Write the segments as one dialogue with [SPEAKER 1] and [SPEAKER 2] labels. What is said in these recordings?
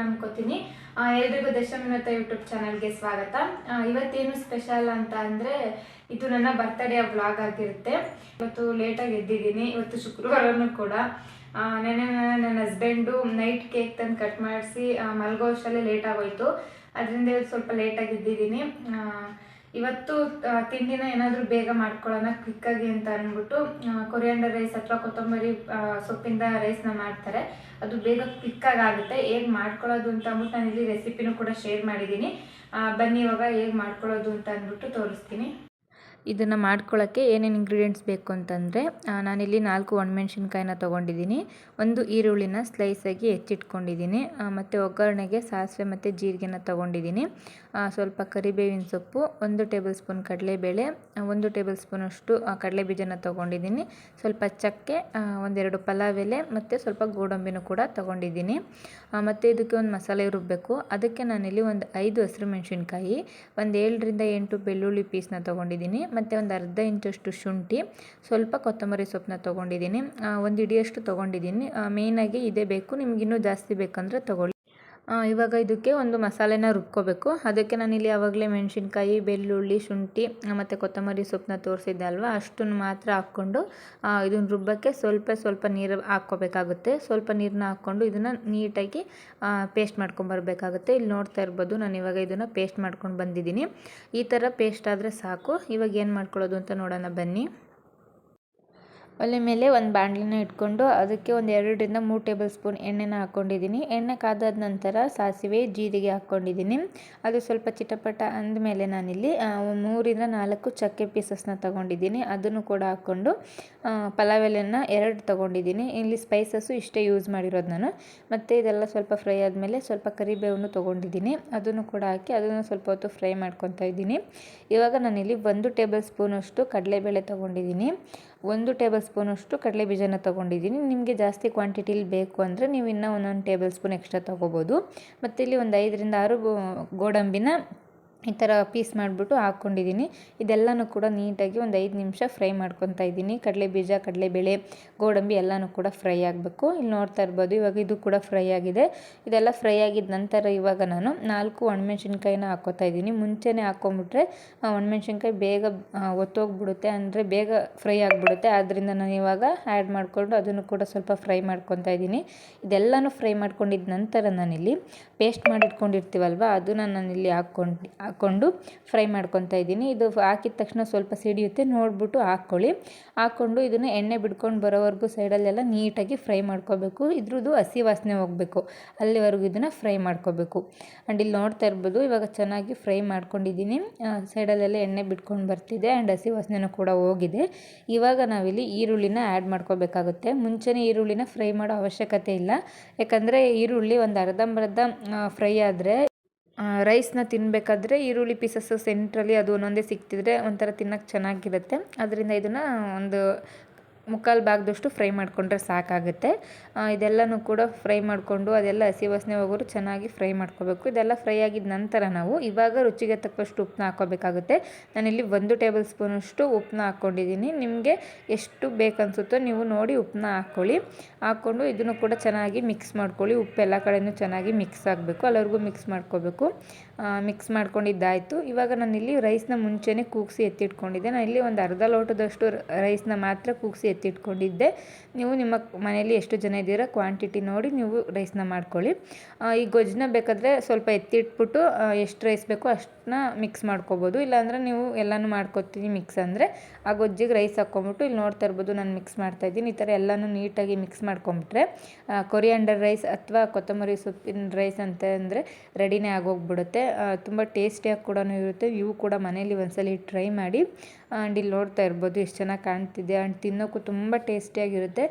[SPEAKER 1] ಅನ್ಕೋತೀನಿ. ಆ, ಎಲ್ರಿಗೂ ದಶಮಿನತ ಯೂಟ್ಯೂಬ್ ಚಾನಲ್ಗೆ ಸ್ವಾಗತ. ಇವತ್ತೇನು ಸ್ಪೆಷಲ್ ಅಂತ ಅಂದರೆ ಇದು ನನ್ನ ಬರ್ತ್ಡೇ ವ್ಲಾಗ್ ಆಗಿರುತ್ತೆ. ಇವತ್ತು ಲೇಟಾಗಿ ಎದ್ದಿದ್ದೀನಿ. ಇವತ್ತು ಶುಕ್ರವಾರನೂ ಕೂಡ. ನೆನೆ ನೆನ್ನೆ ಹಸ್ಬೆಂಡು ನೈಟ್ ಕೇಕ್ ತಂದು ಕಟ್ ಮಾಡಿಸಿ ಮಲ್ಗೋ ಅಷ್ಟಲ್ಲೇ ಲೇಟ್ ಅದರಿಂದ ಇವತ್ತು ಸ್ವಲ್ಪ ಲೇಟಾಗಿ ಎದ್ದಿದ್ದೀನಿ. ಆ, ಇವತ್ತು ತಿಂಡಿನ ಏನಾದರೂ ಬೇಗ ಮಾಡ್ಕೊಳ್ಳೋಣ ಕ್ವಿಕ್ಕಾಗಿ ಅಂತ ಅಂದ್ಬಿಟ್ಟು ಕೊರಿಯಾಂಡರ್ ರೈಸ್ ಅಥವಾ ಕೊತ್ತಂಬರಿ ಸೊಪ್ಪಿಂದ ರೈಸ್ನ ಮಾಡ್ತಾರೆ. ಅದು ಬೇಗ ಕ್ವಿಕ್ಕಾಗಿ ಆಗುತ್ತೆ. ಹೇಗೆ ಮಾಡ್ಕೊಳ್ಳೋದು ಅಂತ ಅಂದ್ಬಿಟ್ಟು ನಾನು ಇಲ್ಲಿ ರೆಸಿಪಿನೂ ಕೂಡ ಶೇರ್ ಮಾಡಿದ್ದೀನಿ ಬನ್ನಿ ಇವಾಗ ಹೇಗೆ ಮಾಡ್ಕೊಳ್ಳೋದು ಅಂತ ಅಂದ್ಬಿಟ್ಟು ತೋರಿಸ್ತೀನಿ.
[SPEAKER 2] ಇದನ್ನು ಮಾಡ್ಕೊಳ್ಳೋಕ್ಕೆ ಏನೇನು ಇಂಗ್ರೀಡಿಯೆಂಟ್ಸ್ ಬೇಕು ಅಂತಂದರೆ ನಾನಿಲ್ಲಿ ನಾಲ್ಕು ಒಣಮೆಣ್ಸಿನ್ಕಾಯಿನ ತೊಗೊಂಡಿದ್ದೀನಿ ಒಂದು ಈರುಳ್ಳಿನ ಸ್ಲೈಸಾಗಿ ಹೆಚ್ಚಿಟ್ಕೊಂಡಿದ್ದೀನಿ ಮತ್ತು ಒಗ್ಗರಣೆಗೆ ಸಾಸಿವೆ ಮತ್ತು ಜೀರಿಗೆನ ತೊಗೊಂಡಿದ್ದೀನಿ ಸ್ವಲ್ಪ ಕರಿಬೇವಿನ ಸೊಪ್ಪು, ಒಂದು ಟೇಬಲ್ ಸ್ಪೂನ್ ಕಡಲೆಬೇಳೆ ಒಂದು ಟೇಬಲ್ ಸ್ಪೂನಷ್ಟು ಕಡಲೆ ಬೀಜನ ತೊಗೊಂಡಿದ್ದೀನಿ. ಸ್ವಲ್ಪ ಚಕ್ಕೆ ಒಂದೆರಡು ಪಲಾವ್ ಎಲೆ ಮತ್ತು ಸ್ವಲ್ಪ ಗೋಡಂಬಿನೂ ಕೂಡ ತೊಗೊಂಡಿದ್ದೀನಿ. ಮತ್ತು ಇದಕ್ಕೆ ಒಂದು ಮಸಾಲೆ ರುಬ್ಬಬೇಕು ಅದಕ್ಕೆ ನಾನಿಲ್ಲಿ ಒಂದು ಐದು ಹಸಿರು ಮೆಣಸಿನ್ಕಾಯಿ, ಒಂದು ಏಳರಿಂದ ಎಂಟು ಬೆಳ್ಳುಳ್ಳಿ ಪೀಸ್ನ ತೊಗೊಂಡಿದ್ದೀನಿ. ಮತ್ತು ಒಂದು ಅರ್ಧ ಇಂಚಷ್ಟು ಶುಂಠಿ, ಸ್ವಲ್ಪ ಕೊತ್ತಂಬರಿ ಸೊಪ್ಪನ್ನ ತೊಗೊಂಡಿದ್ದೀನಿ. ಒಂದು ಇಡಿಯಷ್ಟು ತೊಗೊಂಡಿದ್ದೀನಿ. ಮೇಯ್ನಾಗಿ ಇದೇ ಬೇಕು. ನಿಮ್ಗಿನ್ನೂ ಜಾಸ್ತಿ ಬೇಕಂದರೆ ತೊಗೊಳ್ಳಿ. ಇವಾಗ ಇದಕ್ಕೆ ಒಂದು ಮಸಾಲೆನ ರುಬ್ಕೋಬೇಕು. ಅದಕ್ಕೆ ನಾನಿಲ್ಲಿ ಆವಾಗಲೇ ಮೆಣಸಿನ್ಕಾಯಿ, ಬೆಳ್ಳುಳ್ಳಿ, ಶುಂಠಿ ಮತ್ತು ಕೊತ್ತಂಬರಿ ಸೊಪ್ಪನ್ನ ತೋರಿಸಿದ್ದೆ ಅಲ್ವಾ? ಅಷ್ಟನ್ನು ಮಾತ್ರ ಹಾಕ್ಕೊಂಡು ಇದನ್ನು ರುಬ್ಬಕ್ಕೆ ಸ್ವಲ್ಪ ಸ್ವಲ್ಪ ನೀರು ಹಾಕ್ಕೋಬೇಕಾಗುತ್ತೆ. ಸ್ವಲ್ಪ ನೀರನ್ನ ಹಾಕ್ಕೊಂಡು ಇದನ್ನು ನೀಟಾಗಿ ಪೇಸ್ಟ್ ಮಾಡ್ಕೊಂಬರ್ಬೇಕಾಗುತ್ತೆ ಇಲ್ಲಿ ನೋಡ್ತಾ ಇರ್ಬೋದು, ನಾನು ಇವಾಗ ಇದನ್ನು ಪೇಸ್ಟ್ ಮಾಡ್ಕೊಂಡು ಬಂದಿದ್ದೀನಿ. ಈ ಥರ ಪೇಸ್ಟ್ ಆದರೆ ಸಾಕು. ಇವಾಗ ಏನು ಮಾಡ್ಕೊಳ್ಳೋದು ಅಂತ ನೋಡೋಣ ಬನ್ನಿ. ಒಲೆ ಮೇಲೆ ಒಂದು ಬಾಣಲೆನ ಇಟ್ಕೊಂಡು ಅದಕ್ಕೆ ಒಂದು ಎರಡರಿಂದ ಮೂರು ಟೇಬಲ್ ಸ್ಪೂನ್ ಎಣ್ಣೆನ ಹಾಕ್ಕೊಂಡಿದ್ದೀನಿ ಎಣ್ಣೆ ಕಾದಾದ ನಂತರ ಸಾಸಿವೆ, ಜೀರಿಗೆ ಹಾಕ್ಕೊಂಡಿದ್ದೀನಿ ಅದು ಸ್ವಲ್ಪ ಚಿಟಪಟ ಅಂದಮೇಲೆ ನಾನಿಲ್ಲಿ ಮೂರಿಂದ ನಾಲ್ಕು ಚಕ್ಕೆ ಪೀಸಸ್ನ ತೊಗೊಂಡಿದ್ದೀನಿ. ಅದನ್ನು ಕೂಡ ಹಾಕ್ಕೊಂಡು ಪಲಾವ್ ಎಲೆನ ಎರಡು ತೊಗೊಂಡಿದ್ದೀನಿ. ಇಲ್ಲಿ ಸ್ಪೈಸಸ್ಸು ಇಷ್ಟೇ ಯೂಸ್ ಮಾಡಿರೋದು ನಾನು. ಮತ್ತು ಇದೆಲ್ಲ ಸ್ವಲ್ಪ ಫ್ರೈ ಆದಮೇಲೆ ಸ್ವಲ್ಪ ಕರಿಬೇವನ್ನು ತೊಗೊಂಡಿದ್ದೀನಿ. ಅದನ್ನು ಕೂಡ ಹಾಕಿ ಅದನ್ನು ಸ್ವಲ್ಪ ಹೊತ್ತು ಫ್ರೈ ಮಾಡ್ಕೊತಾ ಇದ್ದೀನಿ. ಇವಾಗ ನಾನಿಲ್ಲಿ ಒಂದು ಟೇಬಲ್ ಸ್ಪೂನಷ್ಟು ಕಡಲೆಬೇಳೆ ತೊಗೊಂಡಿದ್ದೀನಿ. ಒಂದು ಟೇಬಲ್ ಸ್ಪೂನಷ್ಟು ಕಡಲೆ ಬೀಜನ ತೊಗೊಂಡಿದ್ದೀನಿ. ನಿಮಗೆ ಜಾಸ್ತಿ ಕ್ವಾಂಟಿಟಿಲಿ ಬೇಕು ಅಂದರೆ ನೀವು ಇನ್ನೂ ಒಂದೊಂದು ಟೇಬಲ್ ಸ್ಪೂನ್ ಎಕ್ಸ್ಟ್ರಾ ತೊಗೋಬೋದು. ಮತ್ತು ಇಲ್ಲಿ ಒಂದು ಐದರಿಂದ ಆರು ಗೋಡಂಬಿನ ಈ ಥರ ಪೀಸ್ ಮಾಡಿಬಿಟ್ಟು ಹಾಕ್ಕೊಂಡಿದ್ದೀನಿ. ಇದೆಲ್ಲನೂ ಕೂಡ ನೀಟಾಗಿ ಒಂದು ಐದು ನಿಮಿಷ ಫ್ರೈ ಮಾಡ್ಕೊತಾ ಇದ್ದೀನಿ. ಕಡಲೆ ಬೀಜ ಕಡಲೆಬೇಳೆ, ಗೋಡಂಬಿ ಎಲ್ಲನೂ ಕೂಡ ಫ್ರೈ ಆಗಬೇಕು. ಇಲ್ಲಿ ನೋಡ್ತಾ ಇರ್ಬೋದು, ಇವಾಗ ಇದು ಕೂಡ ಫ್ರೈ ಆಗಿದೆ. ಇದೆಲ್ಲ ಫ್ರೈ ಆಗಿದ ನಂತರ ಇವಾಗ ನಾನು ನಾಲ್ಕು ಒಣಮೆಣ್ಸಿನ್ಕಾಯಿನ ಹಾಕ್ಕೋತಾ ಇದ್ದೀನಿ. ಮುಂಚೆನೇ ಹಾಕ್ಕೊಂಬಿಟ್ರೆ ಒಣಮೆಣ್ಸಿನ್ಕಾಯಿ ಬೇಗ ಒತ್ತೋಗ್ಬಿಡುತ್ತೆ. ಅಂದರೆ ಬೇಗ ಫ್ರೈ ಆಗಿಬಿಡುತ್ತೆ. ಆದ್ದರಿಂದ ನಾನು ಇವಾಗ ಆ್ಯಡ್ ಮಾಡಿಕೊಂಡು ಅದನ್ನು ಕೂಡ ಸ್ವಲ್ಪ ಫ್ರೈ ಮಾಡ್ಕೊತಾ ಇದ್ದೀನಿ. ಇದೆಲ್ಲನೂ ಫ್ರೈ ಮಾಡ್ಕೊಂಡಿದ್ದ ನಂತರ ನಾನಿಲ್ಲಿ ಪೇಸ್ಟ್ ಮಾಡಿಟ್ಕೊಂಡಿರ್ತೀವಲ್ವ, ಅದನ್ನು ನಾನಿಲ್ಲಿ ಹಾಕ್ಕೊಂಡು ಹಾಕ್ಕೊಂಡು ಫ್ರೈ ಮಾಡ್ಕೊತಾ ಇದ್ದೀನಿ. ಇದು ಹಾಕಿದ ತಕ್ಷಣ ಸ್ವಲ್ಪ ಸಿಡಿಯುತ್ತೆ, ನೋಡಿಬಿಟ್ಟು ಹಾಕ್ಕೊಳ್ಳಿ ಹಾಕ್ಕೊಂಡು ಇದನ್ನು ಎಣ್ಣೆ ಬಿಡ್ಕೊಂಡು ಬರೋವರೆಗೂ ಸೈಡಲ್ಲೆಲ್ಲ ನೀಟಾಗಿ ಫ್ರೈ ಮಾಡ್ಕೋಬೇಕು. ಇದ್ರದ್ದು ಹಸಿ ವಾಸನೆ ಹೋಗಬೇಕು. ಅಲ್ಲಿವರೆಗೂ ಇದನ್ನು ಫ್ರೈ ಮಾಡ್ಕೋಬೇಕು. ಆ್ಯಂಡ್ ಇಲ್ಲಿ ನೋಡ್ತಾ ಇರ್ಬೋದು, ಇವಾಗ ಚೆನ್ನಾಗಿ ಫ್ರೈ ಮಾಡ್ಕೊಂಡಿದ್ದೀನಿ. ಸೈಡಲ್ಲೆಲ್ಲ ಎಣ್ಣೆ ಬಿಟ್ಕೊಂಡು ಬರ್ತಿದೆ ಆ್ಯಂಡ್ ಹಸಿ ವಾಸನೆನೂ ಕೂಡ ಹೋಗಿದೆ. ಇವಾಗ ನಾವಿಲ್ಲಿ ಈರುಳ್ಳಿನ ಆ್ಯಡ್ ಮಾಡ್ಕೋಬೇಕಾಗುತ್ತೆ. ಮುಂಚೆನೇ ಈರುಳ್ಳಿನ ಫ್ರೈ ಮಾಡೋ ಅವಶ್ಯಕತೆ ಇಲ್ಲ. ಯಾಕಂದರೆ ಈರುಳ್ಳಿ ಒಂದು ಅರ್ಧಂಬರ್ಧ ಫ್ರೈ ಆದರೆ ರೈಸ್ನ ತಿನ್ನಬೇಕಾದ್ರೆ ಈರುಳ್ಳಿ ಪೀಸಸ್ಸು ಸೆಂಟ್ರಲ್ಲಿ ಅದು ಒಂದೊಂದೇ ಸಿಕ್ತಿದ್ರೆ ಒಂಥರ ತಿನ್ನೋಕ್ಕೆ ಚೆನ್ನಾಗಿರುತ್ತೆ. ಅದರಿಂದ ಇದನ್ನು ಒಂದು ಮುಕ್ಕಾಲು ಭಾಗದಷ್ಟು ಫ್ರೈ ಮಾಡಿಕೊಂಡ್ರೆ ಸಾಕಾಗುತ್ತೆ. ಇದೆಲ್ಲನೂ ಕೂಡ ಫ್ರೈ ಮಾಡಿಕೊಂಡು ಅದೆಲ್ಲ ಹಸಿ ವಾಸನೆ ಹೋಗೋರು ಚೆನ್ನಾಗಿ ಫ್ರೈ ಮಾಡ್ಕೋಬೇಕು. ಇದೆಲ್ಲ ಫ್ರೈ ಆಗಿದ ನಂತರ ನಾವು ಇವಾಗ ರುಚಿಗೆ ತಕ್ಕಷ್ಟು ಉಪ್ಪನ್ನ ಹಾಕೋಬೇಕಾಗುತ್ತೆ. ನಾನಿಲ್ಲಿ ಒಂದು ಟೇಬಲ್ ಸ್ಪೂನಷ್ಟು ಉಪ್ಪನ್ನ ಹಾಕ್ಕೊಂಡಿದ್ದೀನಿ. ನಿಮಗೆ ಎಷ್ಟು ಬೇಕನ್ಸುತ್ತೋ ನೀವು ನೋಡಿ ಉಪ್ಪನ್ನ ಹಾಕ್ಕೊಳ್ಳಿ ಹಾಕ್ಕೊಂಡು ಇದನ್ನು ಕೂಡ ಚೆನ್ನಾಗಿ ಮಿಕ್ಸ್ ಮಾಡ್ಕೊಳ್ಳಿ. ಉಪ್ಪು ಎಲ್ಲ ಕಡೆಯೂ ಚೆನ್ನಾಗಿ ಮಿಕ್ಸ್ ಆಗಬೇಕು. ಅಲ್ಲವರೆಗೂ ಮಿಕ್ಸ್ ಮಾಡ್ಕೋಬೇಕು. ಮಿಕ್ಸ್ ಮಾಡ್ಕೊಂಡಿದ್ದಾಯಿತು. ಇವಾಗ ನಾನಿಲ್ಲಿ ರೈಸ್ನ ಮುಂಚೆನೇ ಕೂಗಿಸಿ ಎತ್ತಿಟ್ಕೊಂಡಿದ್ದೆ. ನಾನು ಇಲ್ಲಿ ಒಂದು ಅರ್ಧ ಲೋಟದಷ್ಟು ರೈಸ್ನ ಮಾತ್ರ ಕೂಗಿಸಿ ಎತ್ತಿಟ್ಕೊಂಡಿದ್ದೆ. ನೀವು ನಿಮ್ಮ ಮನೆಯಲ್ಲಿ ಎಷ್ಟು ಜನ ಇದ್ದೀರಾ ಕ್ವಾಂಟಿಟಿ ನೋಡಿ ನೀವು ರೈಸ್ನ ಮಾಡ್ಕೊಳ್ಳಿ. ಈ ಗೊಜ್ಜನ್ನ ಬೇಕಾದರೆ ಸ್ವಲ್ಪ ಎತ್ತಿಟ್ಬಿಟ್ಟು ಎಷ್ಟು ರೈಸ್ ಬೇಕೋ ಅಷ್ಟನ್ನ ಮಿಕ್ಸ್ ಮಾಡ್ಕೋಬೋದು. ಇಲ್ಲಾಂದರೆ ನೀವು ಎಲ್ಲನೂ ಮಾಡ್ಕೊತೀನಿ ಮಿಕ್ಸ್ ಅಂದರೆ, ಆ ಗೊಜ್ಜಿಗೆ ರೈಸ್ ಹಾಕ್ಕೊಂಬಿಟ್ಟು ಇಲ್ಲಿ ನೋಡ್ತಾ ಇರ್ಬೋದು ನಾನು ಮಿಕ್ಸ್ ಮಾಡ್ತಾ ಇದ್ದೀನಿ. ಈ ಥರ ಎಲ್ಲನೂ ನೀಟಾಗಿ ಮಿಕ್ಸ್ ಮಾಡ್ಕೊಂಬಿಟ್ರೆ ಕೊರಿಯಾಂಡರ್ ರೈಸ್ ಅಥವಾ ಕೊತ್ತಂಬರಿ ಸೊಪ್ಪಿನ ರೈಸ್ ಅಂತ ಅಂದರೆ ರೆಡಿನೇ ಆಗೋಗ್ಬಿಡುತ್ತೆ. ತುಂಬ ಟೇಸ್ಟಿಯಾಗಿ ಕೂಡ ಇರುತ್ತೆ. ಇವು ಕೂಡ ಮನೇಲಿ ಒಂದ್ಸಲಿ ಟ್ರೈ ಮಾಡಿ ಆ್ಯಂಡ್ ಇಲ್ಲಿ ನೋಡ್ತಾ ಇರ್ಬೋದು ಎಷ್ಟು ಚೆನ್ನಾಗಿ ಕಾಣ್ತಿದೆ. ಆ್ಯಂಡ್ ತಿನ್ನೋಕ್ಕೂ ತುಂಬ ಟೇಸ್ಟಿಯಾಗಿರುತ್ತೆ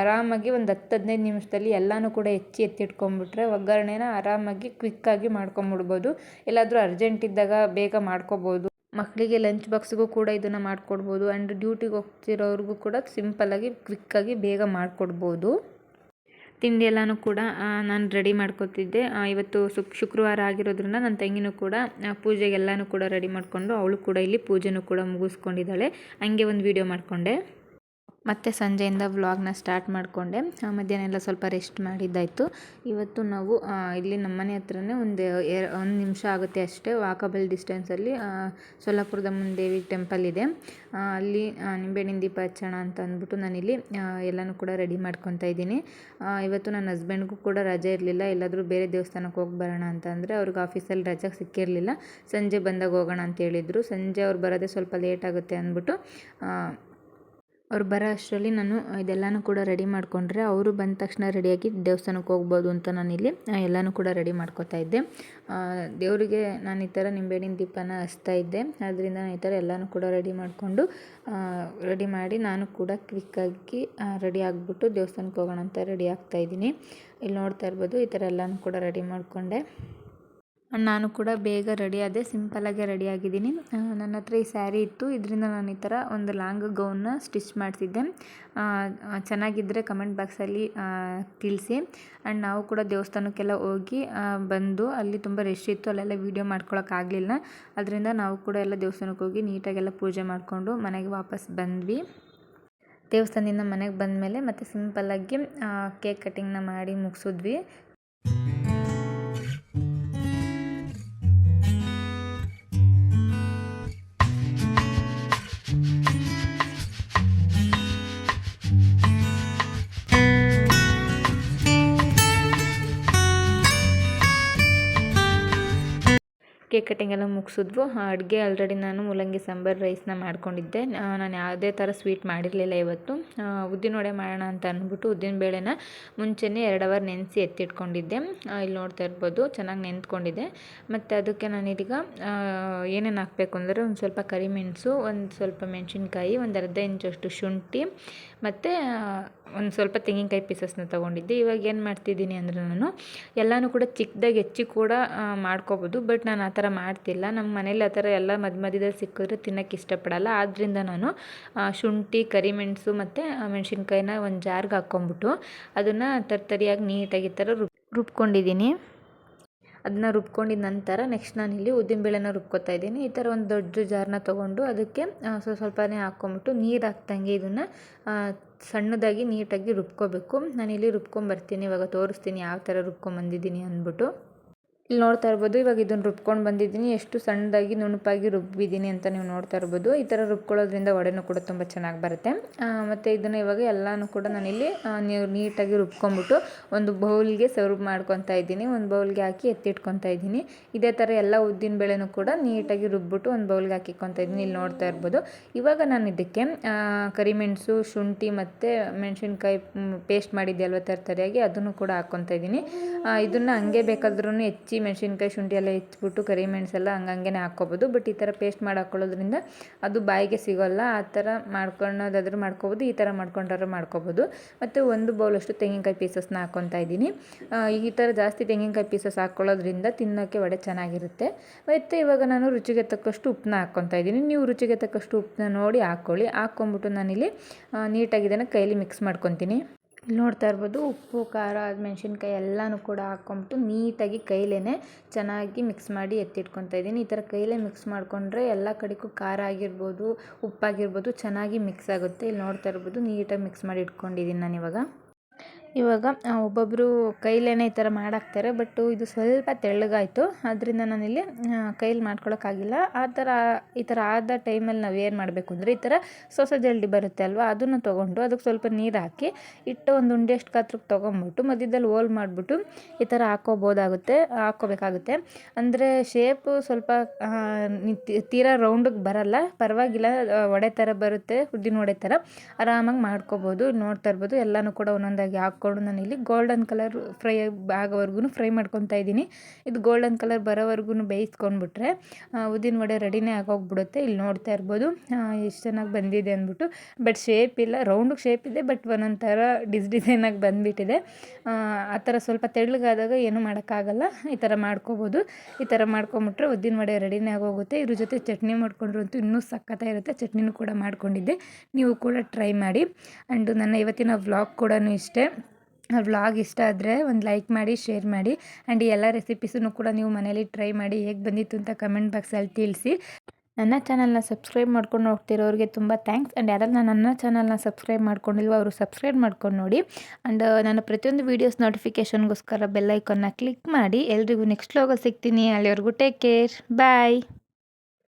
[SPEAKER 2] ಆರಾಮಾಗಿ ಒಂದು ಹತ್ತು ಹದಿನೈದು ನಿಮಿಷದಲ್ಲಿ ಎಲ್ಲನೂ ಕೂಡ ಹೆಚ್ಚಿ ಎತ್ತಿಟ್ಕೊಂಡ್ಬಿಟ್ರೆ ಒಗ್ಗರಣೆನ ಆರಾಮಾಗಿ ಕ್ವಿಕ್ಕಾಗಿ ಮಾಡ್ಕೊಂಬಿಡ್ಬೋದು. ಎಲ್ಲಾದರೂ ಅರ್ಜೆಂಟ್ ಇದ್ದಾಗ ಬೇಗ ಮಾಡ್ಕೋಬೋದು. ಮಕ್ಕಳಿಗೆ ಲಂಚ್ ಬಾಕ್ಸ್ಗೂ ಕೂಡ ಇದನ್ನು ಮಾಡಿಕೊಡ್ಬೋದು. ಆ್ಯಂಡ್ ಡ್ಯೂಟಿಗೆ ಹೋಗ್ತಿರೋರಿಗೂ ಕೂಡ ಸಿಂಪಲ್ಲಾಗಿ ಕ್ವಿಕ್ಕಾಗಿ ಬೇಗ ಮಾಡಿಕೊಡ್ಬೋದು. ತಿಂಡಿ ಎಲ್ಲಾನು ಕೂಡ ನಾನು ರೆಡಿ ಮಾಡ್ಕೊತಿದ್ದೆ. ಇವತ್ತು ಸುಕ್ ಶುಕ್ರವಾರ ಆಗಿರೋದ್ರಿಂದ ನನ್ನ ತಂಗಿನೂ ಕೂಡ ಪೂಜೆಗೆಲ್ಲನೂ ಕೂಡ ರೆಡಿ ಮಾಡಿಕೊಂಡು ಅವಳು ಕೂಡ ಇಲ್ಲಿ ಪೂಜೆನೂ ಕೂಡ ಮುಗಿಸ್ಕೊಂಡಿದ್ದಾಳೆ. ಹಂಗೆ ಒಂದು ವೀಡಿಯೋ ಮಾಡಿಕೊಂಡೆ. ಮತ್ತು ಸಂಜೆಯಿಂದ ವ್ಲಾಗ್ನ ಸ್ಟಾರ್ಟ್ ಮಾಡಿಕೊಂಡೆ. ಮಧ್ಯಾಹ್ನ ಎಲ್ಲ ಸ್ವಲ್ಪ ರೆಸ್ಟ್ ಮಾಡಿದ್ದಾಯಿತು. ಇವತ್ತು ನಾವು ಇಲ್ಲಿ ನಮ್ಮನೆ ಹತ್ರನೇ ಒಂದು ಎ- ಒಂದು ನಿಮಿಷ ಆಗುತ್ತೆ ಅಷ್ಟೇ. ವಾಕಬಲ್ ಡಿಸ್ಟೆನ್ಸಲ್ಲಿ ಸೊಲ್ಲಾಪುರದ ದೇವಿ ಟೆಂಪಲ್ ಇದೆ. ಅಲ್ಲಿ ನಿಂಬೆಹಣ್ಣಿನ ದೀಪ ಹಚ್ಚೋಣ ಅಂತ ಅಂದ್ಬಿಟ್ಟು ನಾನಿಲ್ಲಿ ಎಲ್ಲನೂ ಕೂಡ ರೆಡಿ ಮಾಡ್ಕೊತಾ ಇದ್ದೀನಿ. ಇವತ್ತು ನನ್ನ ಹಸ್ಬೆಂಡ್ಗೂ ಕೂಡ ರಜೆ ಇರಲಿಲ್ಲ. ಎಲ್ಲಾದರೂ ಬೇರೆ ದೇವಸ್ಥಾನಕ್ಕೆ ಹೋಗಿ ಬರೋಣ ಅಂತ ಅಂದರೆ ಅವ್ರಿಗೆ ಆಫೀಸಲ್ಲಿ ರಜೆ ಸಿಕ್ಕಿರಲಿಲ್ಲ. ಸಂಜೆ ಬಂದಾಗ ಹೋಗೋಣ ಅಂತ ಹೇಳಿದರು. ಸಂಜೆ ಅವ್ರು ಬರೋದೇ ಸ್ವಲ್ಪ ಲೇಟ್ ಆಗುತ್ತೆ ಅಂದ್ಬಿಟ್ಟು ಅವ್ರು ಬರೋ ಅಷ್ಟರಲ್ಲಿ ನಾನು ಇದೆಲ್ಲನೂ ಕೂಡ ರೆಡಿ ಮಾಡಿಕೊಂಡ್ರೆ ಅವರು ಬಂದ ತಕ್ಷಣ ರೆಡಿಯಾಗಿ ದೇವಸ್ಥಾನಕ್ಕೆ ಹೋಗ್ಬೋದು ಅಂತ ನಾನಿಲ್ಲಿ ಎಲ್ಲನೂ ಕೂಡ ರೆಡಿ ಮಾಡ್ಕೋತಾ ಇದ್ದೆ. ದೇವರಿಗೆ ನಾನು ಈ ಥರ ನಿಂಬೆಹಣ್ಣಿನ ದೀಪನ ಹಚ್ತಾ ಇದ್ದೆ. ಅದರಿಂದ ನಾನು ಈ ಥರ ಎಲ್ಲನೂ ಕೂಡ ರೆಡಿ ಮಾಡಿಕೊಂಡು ರೆಡಿ ಮಾಡಿ ನಾನು ಕೂಡ ಕ್ವಿಕ್ಕಾಗಿ ರೆಡಿ ಆಗಿಬಿಟ್ಟು ದೇವಸ್ಥಾನಕ್ಕೆ ಹೋಗೋಣ ಅಂತ ರೆಡಿ ಆಗ್ತಾ ಇದ್ದೀನಿ. ಇಲ್ಲಿ ನೋಡ್ತಾ ಇರ್ಬೋದು ಈ ಥರ ಎಲ್ಲನೂ ಕೂಡ ರೆಡಿ ಮಾಡಿಕೊಂಡೆ. ನಾನು ಕೂಡ ಬೇಗ ರೆಡಿ ಆದೆ ಸಿಂಪಲಾಗೆ ರೆಡಿ ಆಗಿದ್ದೀನಿ. ಆ, ನನ್ನ ಹತ್ರ ಈ ಸ್ಯಾರಿ ಇತ್ತು. ಇದರಿಂದ ನಾನು ಈ ಥರ ಒಂದು ಲಾಂಗ್ ಗೌನ್ನ ಸ್ಟಿಚ್ ಮಾಡ್ತಿದ್ದೆ ಚೆನ್ನಾಗಿದ್ದರೆ ಕಮೆಂಟ್ ಬಾಕ್ಸಲ್ಲಿ ತಿಳಿಸಿ. ಆ್ಯಂಡ್ ನಾವು ಕೂಡ ದೇವಸ್ಥಾನಕ್ಕೆಲ್ಲ ಹೋಗಿ ಬಂದು ಅಲ್ಲಿ ತುಂಬ ರಶ್ ಇತ್ತು. ಅಲ್ಲೆಲ್ಲ ವೀಡಿಯೋ ಮಾಡ್ಕೊಳಕ್ಕಾಗಲಿಲ್ಲ ಅದರಿಂದ ನಾವು ಕೂಡ ಎಲ್ಲ ದೇವಸ್ಥಾನಕ್ಕೆ ಹೋಗಿ ನೀಟಾಗೆಲ್ಲ ಪೂಜೆ ಮಾಡಿಕೊಂಡು ಮನೆಗೆ ವಾಪಸ್ ಬಂದ್ವಿ. ದೇವಸ್ಥಾನದಿಂದ ಮನೆಗೆ ಬಂದಮೇಲೆ ಮತ್ತು ಸಿಂಪಲ್ಲಾಗಿ ಕೇಕ್ ಕಟ್ಟಿಂಗ್ನ ಮಾಡಿ ಮುಗಿಸಿದ್ವಿ. ಕೇಕ್ ಕಟ್ಟಿಂಗ್ ಎಲ್ಲ ಮುಗಿಸಿದ್ವು ಅಡುಗೆ ಆಲ್ರೆಡಿ ನಾನು ಮೂಲಂಗಿ, ಸಾಂಬಾರು ರೈಸ್ನ ಮಾಡ್ಕೊಂಡಿದ್ದೆ. ನಾನು ಯಾವುದೇ ಥರ ಸ್ವೀಟ್ ಮಾಡಿರಲಿಲ್ಲ ಇವತ್ತು. ಉದ್ದಿನ ವಡೆ ಮಾಡೋಣ ಅಂತ ಅಂದ್ಬಿಟ್ಟು ಉದ್ದಿನ ಬೇಳೆನ ಮುಂಚೆನೇ ಎರಡು ಅವರ್ ನೆನೆಸಿ ಎತ್ತಿಟ್ಕೊಂಡಿದ್ದೆ. ಇಲ್ಲಿ ನೋಡ್ತಾ ಇರ್ಬೋದು, ಚೆನ್ನಾಗಿ ನೆನೆತ್ಕೊಂಡಿದ್ದೆ ಮತ್ತು ಅದಕ್ಕೆ ನಾನು ಇದೀಗ ಏನೇನು ಹಾಕಬೇಕು ಅಂದರೆ ಒಂದು ಸ್ವಲ್ಪ ಕರಿಮೆಣಸು, ಒಂದು ಸ್ವಲ್ಪ ಮೆಣಸಿನ್ಕಾಯಿ, ಒಂದು ಅರ್ಧ ಇಂಚಷ್ಟು ಶುಂಠಿ, ಮತ್ತು ಒಂದು ಸ್ವಲ್ಪ ತೆಂಗಿನಕಾಯಿ ಪೀಸಸ್ನ ತೊಗೊಂಡಿದ್ದೆ. ಇವಾಗ ಏನು ಮಾಡ್ತಿದ್ದೀನಿ ಅಂದರೆ ನಾನು ಎಲ್ಲನೂ ಕೂಡ ಚಿಕ್ಕದಾಗಿ ಹೆಚ್ಚಿ ಕೂಡ ಮಾಡ್ಕೋಬೋದು. ಬಟ್ ನಾನು ಆ ಥರ ಮಾಡ್ತಿಲ್ಲ. ನಮ್ಮ ಮನೇಲಿ ಆ ಥರ ಎಲ್ಲ ಮಧ್ಯ ಮಧ್ಯದಲ್ಲಿ ಸಿಕ್ಕಿದ್ರೆ ತಿನ್ನೋಕ್ಕೆ ಇಷ್ಟಪಡಲ್ಲ. ಆದ್ದರಿಂದ ನಾನು ಶುಂಠಿ, ಕರಿಮೆಣಸು ಮತ್ತು ಮೆಣಸಿನ್ಕಾಯಿನ ಒಂದು ಜಾರ್ಗೆ ಹಾಕ್ಕೊಂಬಿಟ್ಟು ಅದನ್ನು ತರ್ತರಿಯಾಗಿ ನೀಟಾಗಿ ಥರ ರುಬ್, ರುಬ್ಕೊಂಡಿದ್ದೀನಿ. ಅದನ್ನ ರುಬ್ಕೊಂಡಿದ ನಂತರ ನೆಕ್ಸ್ಟ್ ನಾನಿಲ್ಲಿ ಉದ್ದಿನಬೇಳೆನ ರುಬ್ಕೊತಾ ಇದ್ದೀನಿ. ಈ ಥರ ಒಂದು ದೊಡ್ಡ ಜಾರನ್ನ ತೊಗೊಂಡು ಅದಕ್ಕೆ ಸ್ವಲ್ಪ ಸ್ವಲ್ಪನೇ ಹಾಕ್ಕೊಂಬಿಟ್ಟು ನೀರು ಹಾಕ್ದಂಗೆ ಇದನ್ನು ಸಣ್ಣದಾಗಿ ನೀಟಾಗಿ ರುಬ್ಕೋಬೇಕು. ನಾನಿಲ್ಲಿ ರುಬ್ಕೊಂಬರ್ತೀನಿ ಇವಾಗ ತೋರಿಸ್ತೀನಿ ಯಾವ ಥರ ರುಬ್ಕೊಂಬಂದಿದ್ದೀನಿ ಅಂದ್ಬಿಟ್ಟು. ಇಲ್ಲಿ ನೋಡ್ತಾ ಇರ್ಬೋದು, ಇವಾಗ ಇದನ್ನು ರುಬ್ಕೊಂಡು ಬಂದಿದ್ದೀನಿ. ಎಷ್ಟು ಸಣ್ಣದಾಗಿ ನುಣುಪಾಗಿ ರುಬ್ಬಿದ್ದೀನಿ ಅಂತ ನೀವು ನೋಡ್ತಾ ಇರ್ಬೋದು. ಈ ಥರ ರುಬ್ಕೊಳ್ಳೋದ್ರಿಂದ ವಡೆನೂ ಕೂಡ ತುಂಬ ಚೆನ್ನಾಗಿ ಬರುತ್ತೆ. ಮತ್ತು ಇದನ್ನು ಇವಾಗ ಎಲ್ಲನೂ ಕೂಡ ನಾನಿಲ್ಲಿ ನೀವು ನೀಟಾಗಿ ರುಬ್ಕೊಂಬಿಟ್ಟು ಒಂದು ಬೌಲ್ಗೆ ಸರ್ವ್ ಮಾಡ್ಕೊತಾ ಇದ್ದೀನಿ. ಒಂದು ಬೌಲ್ಗೆ ಹಾಕಿ ಎತ್ತಿಟ್ಕೊತಾ ಇದ್ದೀನಿ. ಇದೇ ಥರ ಎಲ್ಲ ಉದ್ದಿನ ಬೇಳೆನೂ ಕೂಡ ನೀಟಾಗಿ ರುಬ್ಬಿಟ್ಟು ಒಂದು ಬೌಲ್ಗೆ ಹಾಕಿಕೊತಾ ಇದ್ದೀನಿ. ಇಲ್ಲಿ ನೋಡ್ತಾ ಇರ್ಬೋದು. ಇವಾಗ ನಾನು ಇದಕ್ಕೆ ಕರಿಮೆಣಸು, ಶುಂಠಿ ಮತ್ತು ಮೆಣಸಿನ್ಕಾಯಿ ಪೇಸ್ಟ್ ಮಾಡಿದ್ದೆ ಅಲ್ವ ತರ್ತರಿಯಾಗಿ ಅದನ್ನು ಕೂಡ ಹಾಕ್ಕೊತಾ ಇದ್ದೀನಿ. ಇದನ್ನು ಹಂಗೆ ಬೇಕಾದ್ರೂ ಹೆಚ್ಚಿ ಮೆಣಸಿನ್ಕಾಯಿ ಶುಂಠಿ ಎಲ್ಲ ಹೆಚ್ಚಿಬಿಟ್ಟು ಕರಿಮೆಣಸೆಲ್ಲ ಹಂಗಂಗೆ ಹಾಕ್ಕೋಬೋದು. ಬಟ್ ಈ ಥರ ಪೇಸ್ಟ್ ಮಾಡಿ ಹಾಕ್ಕೊಳ್ಳೋದ್ರಿಂದ ಅದು ಬಾಯಿಗೆ ಸಿಗೋಲ್ಲ. ಆ ಥರ ಮಾಡ್ಕೊಳೋದಾದ್ರೂ ಮಾಡ್ಕೋಬೋದು, ಈ ಥರ ಮಾಡ್ಕೊಂಡ್ರೂ ಮಾಡ್ಕೋಬೋದು. ಮತ್ತು ಒಂದು ಬೌಲಷ್ಟು ತೆಂಗಿನಕಾಯಿ ಪೀಸಸ್ನ ಹಾಕ್ಕೊತಾ ಇದ್ದೀನಿ. ಈ ಥರ ಜಾಸ್ತಿ ತೆಂಗಿನಕಾಯಿ ಪೀಸಸ್ ಹಾಕ್ಕೊಳ್ಳೋದ್ರಿಂದ ತಿನ್ನೋಕ್ಕೆ ವಡೆ ಚೆನ್ನಾಗಿರುತ್ತೆ. ಮತ್ತು ಇವಾಗ ನಾನು ರುಚಿಗೆ ತಕ್ಕಷ್ಟು ಉಪ್ಪನ್ನ ಹಾಕ್ಕೊತಾ ಇದ್ದೀನಿ. ನೀವು ರುಚಿಗೆ ತಕ್ಕಷ್ಟು ಉಪ್ಪನ್ನ ನೋಡಿ ಹಾಕ್ಕೊಳ್ಳಿ. ಹಾಕ್ಕೊಂಬಿಟ್ಟು ನಾನಿಲ್ಲಿ ನೀಟಾಗಿ ಇದನ್ನು ಕೈಲಿ ಮಿಕ್ಸ್ ಮಾಡ್ಕೊತೀನಿ. ಇಲ್ಲಿ ನೋಡ್ತಾ ಇರ್ಬೋದು. ಉಪ್ಪು, ಖಾರ ಮೆಣಸಿನ್ಕಾಯಿ ಎಲ್ಲನೂ ಕೂಡ ಹಾಕ್ಕೊಂಬಿಟ್ಟು ನೀಟಾಗಿ ಕೈಲೇ ಚೆನ್ನಾಗಿ ಮಿಕ್ಸ್ ಮಾಡಿ ಎತ್ತಿಟ್ಕೊತಾ ಇದ್ದೀನಿ. ಈ ಥರ ಕೈಲೇ ಮಿಕ್ಸ್ ಮಾಡಿಕೊಂಡ್ರೆ ಎಲ್ಲ ಕಡೆಗೂ ಖಾರ ಆಗಿರ್ಬೋದು, ಉಪ್ಪಾಗಿರ್ಬೋದು ಚೆನ್ನಾಗಿ ಮಿಕ್ಸ್ ಆಗುತ್ತೆ. ಇಲ್ಲಿ ನೋಡ್ತಾ ಇರ್ಬೋದು, ನೀಟಾಗಿ ಮಿಕ್ಸ್ ಮಾಡಿ ಇಟ್ಕೊಂಡಿದ್ದೀನಿ ನಾನು ಇವಾಗ ಇವಾಗ ಒಬ್ಬೊಬ್ಬರು ಕೈಲೇ ಈ ಥರ ಮಾಡಾಕ್ತಾರೆ, ಬಟ್ಟು ಇದು ಸ್ವಲ್ಪ ತೆಳ್ಳಗಾಯಿತು. ಆದ್ದರಿಂದ ನಾನಿಲ್ಲಿ ಕೈಲಿ ಮಾಡ್ಕೊಳಕ್ಕಾಗಿಲ್ಲ. ಆ ಥರ, ಈ ಥರ ಆದ ಟೈಮಲ್ಲಿ ನಾವು ಏನು ಮಾಡಬೇಕು ಅಂದರೆ, ಈ ಥರ ಸೊಸೆ ಜಲ್ಡಿ ಬರುತ್ತೆ ಅಲ್ವಾ, ಅದನ್ನು ತೊಗೊಂಡು ಅದಕ್ಕೆ ಸ್ವಲ್ಪ ನೀರು ಹಾಕಿ ಇಟ್ಟು ಒಂದು ಉಂಡೆಷ್ಟು ಗಾತ್ರಕ್ಕೆ ತೊಗೊಂಬಿಟ್ಟು ಮಧ್ಯದಲ್ಲಿ ಹೋಲ್ ಮಾಡಿಬಿಟ್ಟು ಈ ಥರ ಹಾಕೋಬೋದಾಗುತ್ತೆ ಹಾಕ್ಕೋಬೇಕಾಗುತ್ತೆ ಅಂದರೆ ಶೇಪು ಸ್ವಲ್ಪ ತೀರಾ ರೌಂಡಿಗೆ ಬರಲ್ಲ, ಪರವಾಗಿಲ್ಲ ಒಡೆ ಥರ ಬರುತ್ತೆ ಉದ್ದಿನ ಒಡೆ ಥರ ಆರಾಮಾಗಿ ಮಾಡ್ಕೋಬೋದು, ನೋಡ್ತಾ ಇರ್ಬೋದು, ಎಲ್ಲನೂ ಕೂಡ ಒಂದೊಂದಾಗಿ ಹಾಕ್ಕೊಂಡು ಇಲ್ಲಿ. ಗೋಲ್ಡನ್ ಕಲರ್ ಫ್ರೈ ಆಗೋವರೆಗೂ ಫ್ರೈ ಮಾಡ್ಕೊತಾ ಇದ್ದೀನಿ. ಇದು ಗೋಲ್ಡನ್ ಕಲರ್ ಬರೋವರೆಗೂ ಬೇಯಿಸ್ಕೊಂಡ್ಬಿಟ್ರೆ ಉದ್ದಿನ ವಡೆ ರೆಡಿನೇ ಆಗೋಗ್ಬಿಡುತ್ತೆ. ಇಲ್ಲಿ ನೋಡ್ತಾ ಇರ್ಬೋದು ಎಷ್ಟು ಚೆನ್ನಾಗಿ ಬಂದಿದೆ ಅಂದ್ಬಿಟ್ಟು. ಬಟ್ ಶೇಪ್ ಇಲ್ಲ ರೌಂಡಿಗೆ ಶೇಪ್ ಇದೆ ಬಟ್ ಒಂದೊಂದು ಥರ ಡಿಸ್ ಡಿಸೈನಾಗಿ ಬಂದುಬಿಟ್ಟಿದೆ. ಆ ಥರ ಸ್ವಲ್ಪ ತೆಳ್ಳಗಾದಾಗ ಏನೂ ಮಾಡೋಕ್ಕಾಗಲ್ಲ. ಈ ಥರ ಮಾಡ್ಕೋಬೋದು. ಈ ಥರ ಮಾಡ್ಕೊಂಬಿಟ್ರೆ ಉದ್ದಿನ ವಡೆ ರೆಡಿನೇ ಆಗೋಗುತ್ತೆ. ಇದ್ರ ಜೊತೆ ಚಟ್ನಿ ಮಾಡ್ಕೊಂಡ್ರು ಅಂತೂ ಇನ್ನೂ ಸಖತ್ತಾಗಿರುತ್ತೆ ಚಟ್ನಿನೂ ಕೂಡ ಮಾಡ್ಕೊಂಡಿದ್ದೆ. ನೀವು ಕೂಡ ಟ್ರೈ ಮಾಡಿ. ಆ್ಯಂಡ್ ನನ್ನ ಇವತ್ತಿನ ವ್ಲಾಗ್ ಕೂಡ ಇಷ್ಟೇ. ವ್ಲಾಗ್ ಇಷ್ಟ ಆದರೆ ಒಂದು ಲೈಕ್ ಮಾಡಿ ಶೇರ್ ಮಾಡಿ ಆ್ಯಂಡ್ ಈ ಎಲ್ಲ ರೆಸಿಪೀಸನ್ನು ಕೂಡ ನೀವು ಮನೇಲಿ ಟ್ರೈ ಮಾಡಿ ಹೇಗೆ ಬಂದಿತ್ತು ಅಂತ ಕಮೆಂಟ್ ಬಾಕ್ಸಲ್ಲಿ ತಿಳಿಸಿ. ನನ್ನ ಚಾನಲ್ನ ಸಬ್ಸ್ಕ್ರೈಬ್ ಮಾಡ್ಕೊಂಡು ಹೋಗ್ತಿರೋರಿಗೆ ತುಂಬ ಥ್ಯಾಂಕ್ಸ್ ಆ್ಯಂಡ್ ಯಾರನ್ನ ನನ್ನ ಚಾನಲ್ನ ಸಬ್ಸ್ಕ್ರೈಬ್ ಮಾಡ್ಕೊಂಡಿಲ್ವೋ ಅವರು ಸಬ್ಸ್ಕ್ರೈಬ್ ಮಾಡ್ಕೊಂಡು ನೋಡಿ. ಆ್ಯಂಡ್ ನಾನು ಪ್ರತಿಯೊಂದು ವೀಡಿಯೋಸ್ ನೋಟಿಫಿಕೇಷನ್ಗೋಸ್ಕರ ಬೆಲ್ಲೈಕನ್ನ ಕ್ಲಿಕ್ ಮಾಡಿ. ಎಲ್ರಿಗೂ ನೆಕ್ಸ್ಟ್ ಲೋಗೋ ಸಿಗ್ತೀನಿ. ಅಲ್ಲಿವರೆಗೂ ಟೇಕ್ ಕೇರ್ ಬಾಯ್